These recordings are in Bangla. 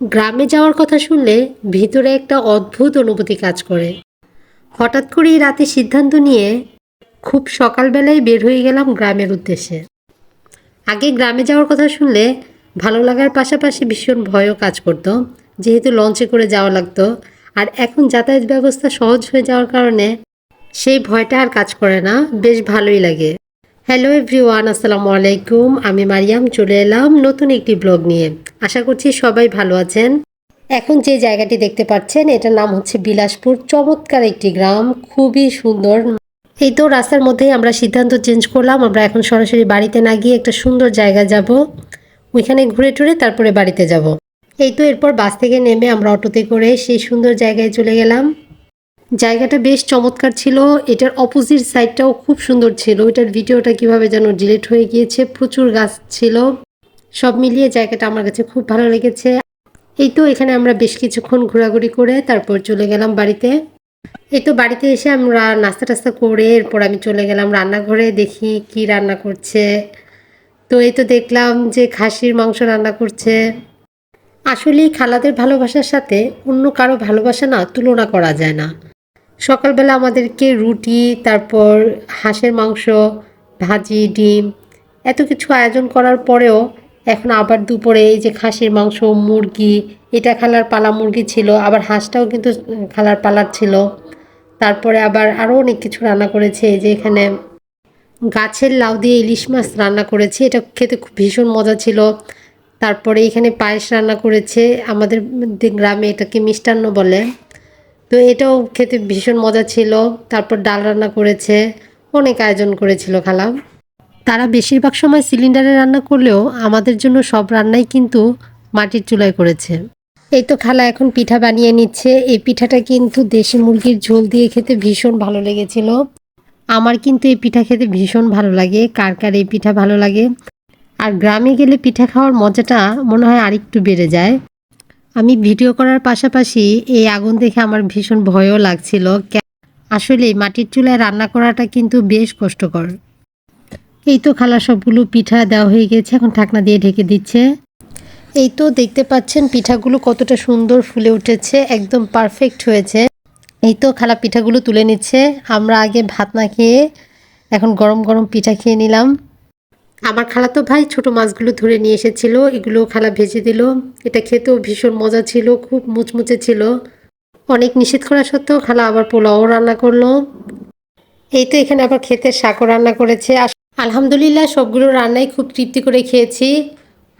গ্রামে যাওয়ার কথা শুনলে ভিতরে একটা অদ্ভুত অনুভূতি কাজ করে। হঠাৎ করেই রাতে সিদ্ধান্ত নিয়ে খুব সকালবেলায় বের হয়ে গেলাম গ্রামের উদ্দেশ্যে। আগে গ্রামে যাওয়ার কথা শুনলে ভালো লাগার পাশাপাশি ভীষণ ভয়ও কাজ করতো, যেহেতু লঞ্চে করে যাওয়া লাগতো। আর এখন যাতায়াত ব্যবস্থা সহজ হয়ে যাওয়ার কারণে সেই ভয়টা আর কাজ করে না, বেশ ভালোই লাগে। হ্যালো এভরিওয়ান আসসালামু আলাইকুম, আমি মারিয়াম, চলে এলাম নতুন একটি ব্লগ নিয়ে। আশা করছি সবাই ভালো আছেন। এখন যে জায়গাটি দেখতে পাচ্ছেন, এটার নাম হচ্ছে বিলাসপুর। চমৎকার একটি গ্রাম, খুবই সুন্দর। এই তো রাস্তার মধ্যেই আমরা সিদ্ধান্ত চেঞ্জ করলাম, আমরা এখন সরাসরি বাড়িতে না গিয়ে একটা সুন্দর জায়গায় যাব। ওইখানে ঘুরে টুরে তারপরে বাড়িতে যাব। এই তো এরপর বাস থেকে নেমে আমরা অটোতে করে সেই সুন্দর জায়গায় চলে গেলাম। জায়গাটা বেশ চমৎকার ছিল, এটার অপোজিট সাইডটাও খুব সুন্দর ছিল। এটার ভিডিওটা কীভাবে যেন ডিলিট হয়ে গিয়েছে, প্রচুর গাছ ছিল। সব মিলিয়ে জায়গাটা আমার কাছে খুব ভালো লেগেছে। এই তো এখানে আমরা বেশ কিছুক্ষণ ঘোরাঘুরি করে তারপর চলে গেলাম বাড়িতে। এই তো বাড়িতে এসে আমরা নাস্তা টাস্তা করে এরপর আমি চলে গেলাম রান্নাঘরে দেখি কি রান্না করছে। তো এই তো দেখলাম যে খাসির মাংস রান্না করছে। আসলেই খালাদের ভালোবাসার সাথে অন্য কারও ভালোবাসা না তুলনা করা যায় না। সকালবেলা আমাদেরকে রুটি, তারপর হাঁসের মাংস, ভাজি, ডিম এত কিছু আয়োজন করার পরেও এখন আবার দুপুরে এই যে খাসির মাংস, মুরগি, এটা খালার পালা মুরগি ছিল, আবার হাঁসটাও কিন্তু খালার পালার ছিল। তারপরে আবার আরও অনেক কিছু রান্না করেছে, এই যে এখানে গাছের লাউ দিয়ে ইলিশ মাছ রান্না করেছে, এটা খেতে খুব ভীষণ মজা ছিল। তারপরে এখানে পায়েস রান্না করেছে, আমাদের গ্রামে এটাকে মিষ্টান্ন বলে। তো এটাও খেতে ভীষণ মজা ছিল। তারপর ডাল রান্না করেছে, অনেক আয়োজন করেছিল খালা। তারা বেশিরভাগ সময় সিলিন্ডারে রান্না করলেও আমাদের জন্য সব রান্নাই কিন্তু মাটির চুলায় করেছে। এই তো খালা এখন পিঠা বানিয়ে নিচ্ছে। এই পিঠাটা কিন্তু দেশি মুরগির ঝোল দিয়ে খেতে ভীষণ ভালো লেগেছিল। আমার কিন্তু এই পিঠা খেতে ভীষণ ভালো লাগে। কার কার এই পিঠা ভালো লাগে? আর গ্রামে গেলে পিঠা খাওয়ার মজাটা মনে হয় আরেকটু বেড়ে যায়। আমি ভিডিও করার পাশাপাশি এই আগুন দেখে আমার ভীষণ ভয়ও লাগছিল। আসলে মাটির চুলায় রান্না করাটা কিন্তু বেশ কষ্টকর। এই তো খালা সবগুলো পিঠা দেওয়া হয়ে গেছে, এখন ঢাকনা দিয়ে ঢেকে দিচ্ছে। এই তো দেখতে পাচ্ছেন পিঠাগুলো কতটা সুন্দর ফুলে উঠেছে, একদম পারফেক্ট হয়েছে। এই তো খালা পিঠাগুলো তুলে নিচ্ছে, আমরা আগে ভাত না খেয়ে এখন গরম গরম পিঠা খেয়ে নিলাম। আমার খালা তো ভাই ছোট মাছগুলো ধরে নিয়ে এসেছিল, এগুলো খালা ভেজে দিল। এটা খেতেও ভীষণ মজা ছিল, খুব মুচমুচে ছিল। অনেক নিষেধ করা সত্ত্বেও খালা আবার পোলাও রান্না করল। এই তো এখানে আবার খেতে শাকও রান্না করেছে। আলহামদুলিল্লাহ, সবগুলো রান্নাই খুব তৃপ্তি করে খেয়েছি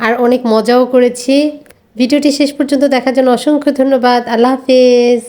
আর অনেক মজাও করেছি। ভিডিওটি শেষ পর্যন্ত দেখার জন্য অসংখ্য ধন্যবাদ। আল্লাহ হাফেজ।